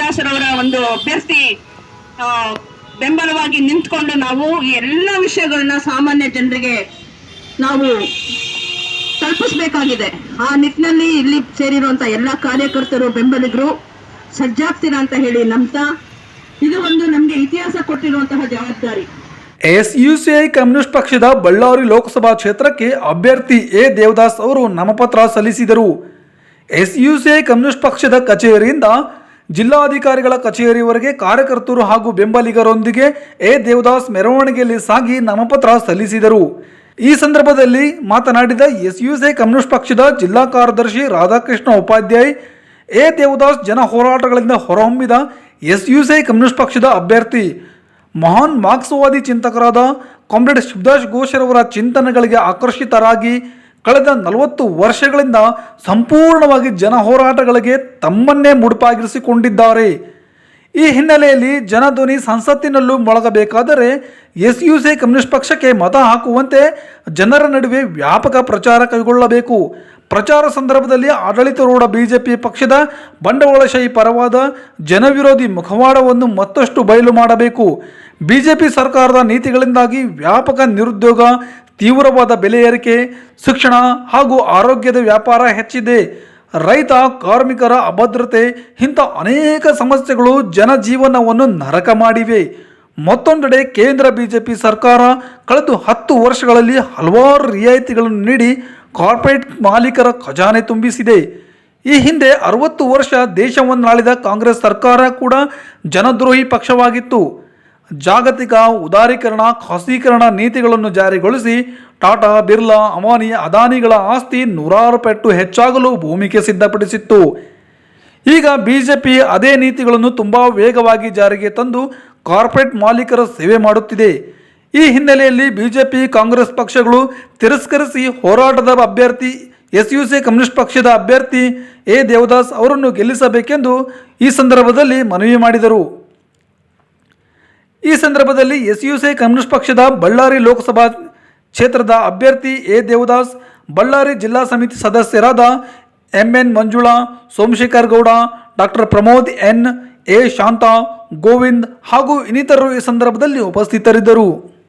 ಘೋಷರವರ ಒಂದು ಅಭ್ಯರ್ಥಿ ಬೆಂಬಲವಾಗಿ ನಿಂತ್ಕೊಂಡು ನಾವು ಈ ಎಲ್ಲ ವಿಷಯಗಳನ್ನ ಸಾಮಾನ್ಯ ಜನರಿಗೆ ನಾವು ತಲುಪಿಸ್ಬೇಕಾಗಿದೆ. ಆ ನಿಟ್ಟಿನಲ್ಲಿ ಇಲ್ಲಿ ಸೇರಿರುವಂತ ಎಲ್ಲ ಕಾರ್ಯಕರ್ತರು, ಬೆಂಬಲಿಗರು ಸಜ್ಜಾಗ್ತೀರಾ ಅಂತ ಹೇಳಿ ನಮ್ತಾ ಇದು ಒಂದು ನಮ್ಗೆ ಇತಿಹಾಸ ಕೊಟ್ಟಿರುವಂತಹ ಜವಾಬ್ದಾರಿ. ಎಸ್ಯುಸಿಐ ಕಮ್ಯುನಿಸ್ಟ್ ಪಕ್ಷದ ಬಳ್ಳಾರಿ ಲೋಕಸಭಾ ಕ್ಷೇತ್ರಕ್ಕೆ ಅಭ್ಯರ್ಥಿ ಎ ದೇವದಾಸ್ ಅವರು ನಾಮಪತ್ರ ಸಲ್ಲಿಸಿದರು. ಎಸ್ಯುಸಿಐ ಕಮ್ಯುನಿಸ್ಟ್ ಪಕ್ಷದ ಕಚೇರಿಯಿಂದ ಜಿಲ್ಲಾಧಿಕಾರಿಗಳ ಕಚೇರಿವರೆಗೆ ಕಾರ್ಯಕರ್ತರು ಹಾಗೂ ಬೆಂಬಲಿಗರೊಂದಿಗೆ ಎ. ದೇವದಾಸ್ ಮೆರವಣಿಗೆಯಲ್ಲಿ ಸಾಗಿ ನಾಮಪತ್ರ ಸಲ್ಲಿಸಿದರು. ಈ ಸಂದರ್ಭದಲ್ಲಿ ಮಾತನಾಡಿದ ಎಸ್ಯುಸಿಐ ಕಮ್ಯುನಿಸ್ಟ್ ಪಕ್ಷದ ಜಿಲ್ಲಾ ಕಾರ್ಯದರ್ಶಿ ರಾಧಾಕೃಷ್ಣ ಉಪಾಧ್ಯಾಯ್, ಎ. ದೇವದಾಸ್ ಜನ ಹೋರಾಟಗಳಿಂದ ಹೊರಹೊಮ್ಮಿದ ಎಸ್ಯುಸಿಐ ಕಮ್ಯುನಿಸ್ಟ್ ಪಕ್ಷದ ಅಭ್ಯರ್ಥಿ, ಮಹಾನ್ ಮಾರ್ಕ್ಸ್ವಾದಿ ಚಿಂತಕರಾದ ಕಾಮ್ರೇಡ್ ಶಿವದಾಸ್ ಘೋಷರವರ ಚಿಂತನೆಗಳಿಗೆ ಆಕರ್ಷಿತರಾಗಿ ಕಳೆದ ನಲವತ್ತು ವರ್ಷಗಳಿಂದ ಸಂಪೂರ್ಣವಾಗಿ ಜನ ಹೋರಾಟಗಳಿಗೆ ತಮ್ಮನ್ನೇ ಮುಡುಪಾಗಿರಿಸಿಕೊಂಡಿದ್ದಾರೆ. ಈ ಹಿನ್ನೆಲೆಯಲ್ಲಿ ಜನಧ್ವನಿ ಸಂಸತ್ತಿನಲ್ಲೂ ಮೊಳಗಬೇಕಾದರೆ ಎಸ್ ಯು ಸಿ ಕಮ್ಯುನಿಸ್ಟ್ ಪಕ್ಷಕ್ಕೆ ಮತ ಹಾಕುವಂತೆ ಜನರ ನಡುವೆ ವ್ಯಾಪಕ ಪ್ರಚಾರ ಕೈಗೊಳ್ಳಬೇಕು. ಪ್ರಚಾರ ಸಂದರ್ಭದಲ್ಲಿ ಆಡಳಿತಾರೂಢ ಬಿಜೆಪಿ ಪಕ್ಷದ ಬಂಡವಾಳಶಾಹಿ ಪರವಾದ ಜನವಿರೋಧಿ ಮುಖವಾಡವನ್ನು ಮತ್ತಷ್ಟು ಬಯಲು ಮಾಡಬೇಕು. ಬಿಜೆಪಿ ಸರ್ಕಾರದ ನೀತಿಗಳಿಂದಾಗಿ ವ್ಯಾಪಕ ನಿರುದ್ಯೋಗ ತೀವ್ರವಾದ ಬೆಲೆ ಏರಿಕೆ, ಶಿಕ್ಷಣ ಹಾಗೂ ಆರೋಗ್ಯದ ವ್ಯಾಪಾರ ಹೆಚ್ಚಿದೆ. ರೈತ, ಕಾರ್ಮಿಕರ ಅಭದ್ರತೆ, ಇಂಥ ಅನೇಕ ಸಮಸ್ಯೆಗಳು ಜನಜೀವನವನ್ನು ನರಕ ಮಾಡಿವೆ. ಮತ್ತೊಂದೆಡೆ ಕೇಂದ್ರ ಬಿಜೆಪಿ ಸರ್ಕಾರ ಕಳೆದ ಹತ್ತು ವರ್ಷಗಳಲ್ಲಿ ಹಲವಾರು ರಿಯಾಯಿತಿಗಳನ್ನು ನೀಡಿ ಕಾರ್ಪೊರೇಟ್ ಮಾಲೀಕರ ಖಜಾನೆ ತುಂಬಿಸಿದೆ. ಈ ಹಿಂದೆ ಅರವತ್ತು ವರ್ಷ ದೇಶವನ್ನಾಳಿದ ಕಾಂಗ್ರೆಸ್ ಸರ್ಕಾರ ಕೂಡ ಜನದ್ರೋಹಿ ಪಕ್ಷವಾಗಿತ್ತು. ಜಾಗತಿಕ ಉದಾರೀಕರಣ, ಖಾಸಗೀಕರಣ ನೀತಿಗಳನ್ನು ಜಾರಿಗೊಳಿಸಿ ಟಾಟಾ, ಬಿರ್ಲಾ, ಅಮಾನಿ, ಅದಾನಿಗಳ ಆಸ್ತಿ ನೂರಾರು ಪೆಟ್ಟು ಹೆಚ್ಚಾಗಲು ಭೂಮಿಕೆ ಸಿದ್ಧಪಡಿಸಿತ್ತು. ಈಗ ಬಿಜೆಪಿ ಅದೇ ನೀತಿಗಳನ್ನು ತುಂಬ ವೇಗವಾಗಿ ಜಾರಿಗೆ ತಂದು ಕಾರ್ಪೊರೇಟ್ ಮಾಲೀಕರ ಸೇವೆ ಮಾಡುತ್ತಿದೆ. ಈ ಹಿನ್ನೆಲೆಯಲ್ಲಿ ಬಿಜೆಪಿ, ಕಾಂಗ್ರೆಸ್ ಪಕ್ಷಗಳು ತಿರಸ್ಕರಿಸಿ ಹೋರಾಟದ ಅಭ್ಯರ್ಥಿ ಎಸ್ ಯು ಸಿ ಕಮ್ಯುನಿಸ್ಟ್ ಪಕ್ಷದ ಅಭ್ಯರ್ಥಿ ಎ. ದೇವದಾಸ್ ಅವರನ್ನು ಗೆಲ್ಲಿಸಬೇಕೆಂದು ಈ ಸಂದರ್ಭದಲ್ಲಿ ಮನವಿ ಮಾಡಿದರು. ಈ ಸಂದರ್ಭದಲ್ಲಿ ಎಸ್ ಯು ಸಿ ಕಮ್ಯುನಿಸ್ಟ್ ಪಕ್ಷದ ಬಳ್ಳಾರಿ ಲೋಕಸಭಾ ಕ್ಷೇತ್ರದ ಅಭ್ಯರ್ಥಿ ಎ. ದೇವದಾಸ್, ಬಳ್ಳಾರಿ ಜಿಲ್ಲಾ ಸಮಿತಿ ಸದಸ್ಯರಾದ M. N. Manjula, Somashekhar Gowda doctor Pramod N. A. Shanta, Govind ಹಾಗೂ ಇನ್ನಿತರರು ಈ ಸಂದರ್ಭದಲ್ಲಿ ಉಪಸ್ಥಿತರಿದ್ದರು.